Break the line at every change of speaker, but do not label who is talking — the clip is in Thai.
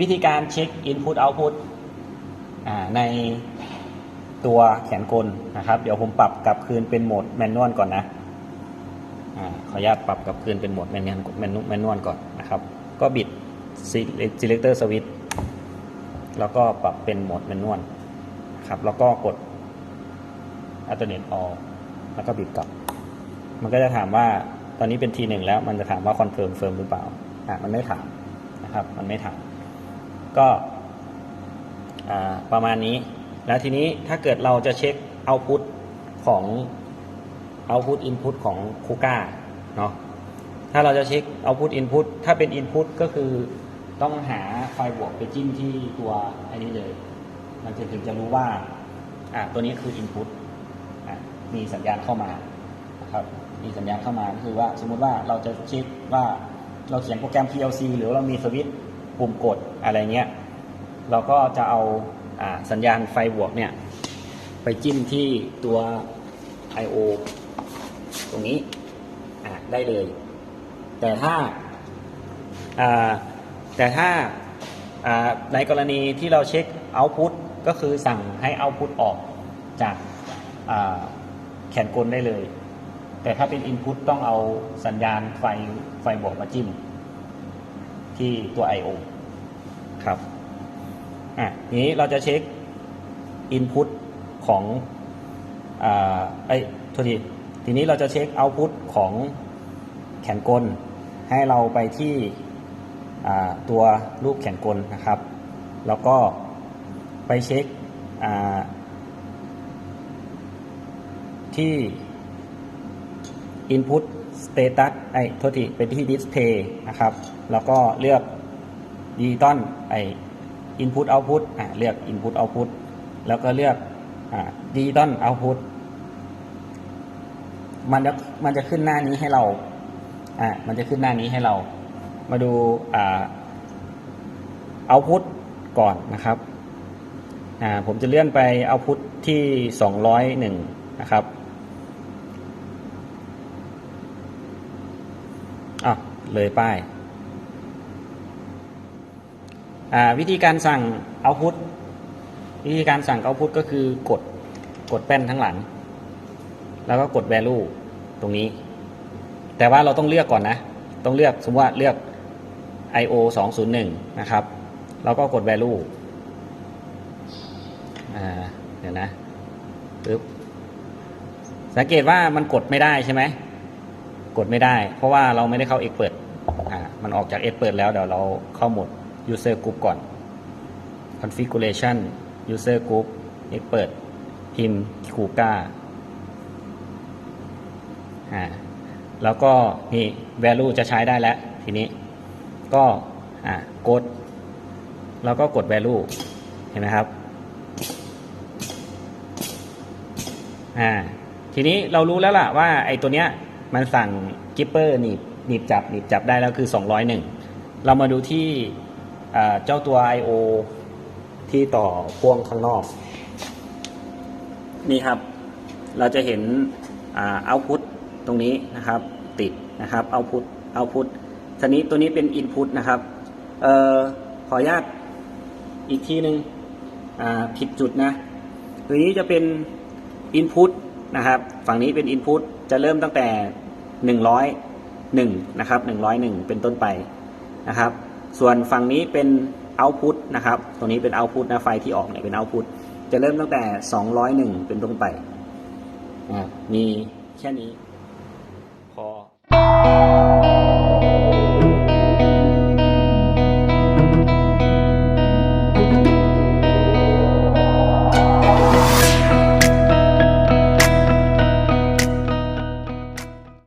วิธีการเช็ค Input Output ในตัวแขนกลนะครับ เดี๋ยวผมปรับกลับคืนเป็นโหมดแมนนวลก่อนนะอขออนุญาตปรับกลับคืนเป็นโหมดแมนนวลแมนนวลแมนนวลก่อนนะครับ ก็บิด selector switch แล้วก็ปรับเป็นโหมดแมนนวลครับ แล้วก็กด alternate all แล้วก็บิดกลับ มันก็จะถามว่าตอนนี้เป็นทีหนึ่งแล้วมันจะถามว่าคอนเฟิร์มเฟิร์มหรือเปล่าอะมันไม่ถาม นะครับ มันไม่ถามก็ประมาณนี้ แล้วทีนี้ถ้าเกิดเราจะเช็คเอาพุตของเอาพุตอินพุตของคูก้าเนาะถ้าเราจะเช็คเอาพุตอินพุตถ้าเป็นอินพุตก็คือต้องหาไฟบวกไปจิ้มที่ตัวอ้นี้เลย มันจะถึงจะรู้ว่าอะตัวนี้คืออินพุตอะมีสัญญาณเข้ามานะครับมีสัญญาณเข้ามาก็คือว่าสมมุติว่าเราจะเช็คว่า เราเขียนโปรแกรม PLC หรือเรามีสวิตช์ปุ่มกดอะไรเงี้ย เราก็จะเอาอสัญญาณไฟบวกเนี่ย ไปจิ้มที่ตัว I/O ตรงนี้ได้เลย แต่ถ้าแต่ถ้าในกรณีที่เราเช็ค Output ก็คือสั่งให้ Output ออกจากแขนกลได้เลย แต่ถ้าเป็น Input ต้องเอาสัญญาณไฟไฟบวกมาจิ้ม ที่ตัว I/O ครับอะทีนี้เราจะเช็ค Input ของอ่าไอ้ยโทษทีทีนี้เราจะเช็ค Output ของแขนกล ให้เราไปที่อ่าตัวรูปแขนกลนะครับ แล้วก็ไปเช็คอ่าที่ Input Status ไอ้โทษทีเป็นที่ Display นะครับ แล้วก็เลือก Digital ไอ้ Input Output อะเลือก Input Output แล้วก็เลือกอ่า Digital Output มันจะมันจะขึ้นหน้านี้ให้เราอะมันจะขึ้นหน้านี้ให้เรา มาดูอ่า Output ก่อนนะครับอ่าผมจะเลื่อนไป Output ที่ 201 นะครับ อะ เลยป้ายวิธีการสั่งเอาพุทวิธีการสั่งเอาพุทก็คือกดกดแป้นทั้งหลัง แล้วก็กด value ตรงนี้ แต่ว่าเราต้องเลือกก่อนนะ ต้องเลือกสมมติว่าเลือก io 201 นะครับ แล้วก็กด value เดี๋ยวนะปึ๊บสังเกตว่ามันกดไม่ได้ใช่ไหม กดไม่ได้ เพราะว่าเราไม่ได้เข้า Expert อ่ามันออกจาก Expert แล้วเดี๋ยวเราเข้าหมด User Group ก่อน Configuration User Group Expert พิมพ์คูก้าอ่าแล้วก็นี่ value จะใช้ได้แล้ว ทีนี้ก็อ่ากด แล้วก็กด value เห็นไหมครับอ่าทีนี้เรารู้แล้วล่ะว่าไอ้ตัวเนี้ยมันสั่งกิปเปอร์หนีบ หนีบจับหนีบจับได้แล้วคือ 201 เรามาดูที่เจ้าตัว I/O ที่ต่อพ่วงข้างนอก นี่ครับ เราจะเห็นอ่า output ตรงนี้นะครับ ติดนะครับ output output ทีนี้ตัวนี้เป็น input นะครับออขออนุญาตอีกทีหนึ่งผิดจุดนะ ตัวนี้จะเป็น input นะครับ ฝั่งนี้เป็น input จะเริ่มตั้งแต่ 1นะครับ101 เป็นต้นไปนะครับ ส่วนฝั่งนี้เป็น output นะครับตรงนี้เป็น output นะไฟที่ออกเนี่ยเป็น output จะเริ่มตั้งแต่ 201 เป็นต้นไป มีแค่นี้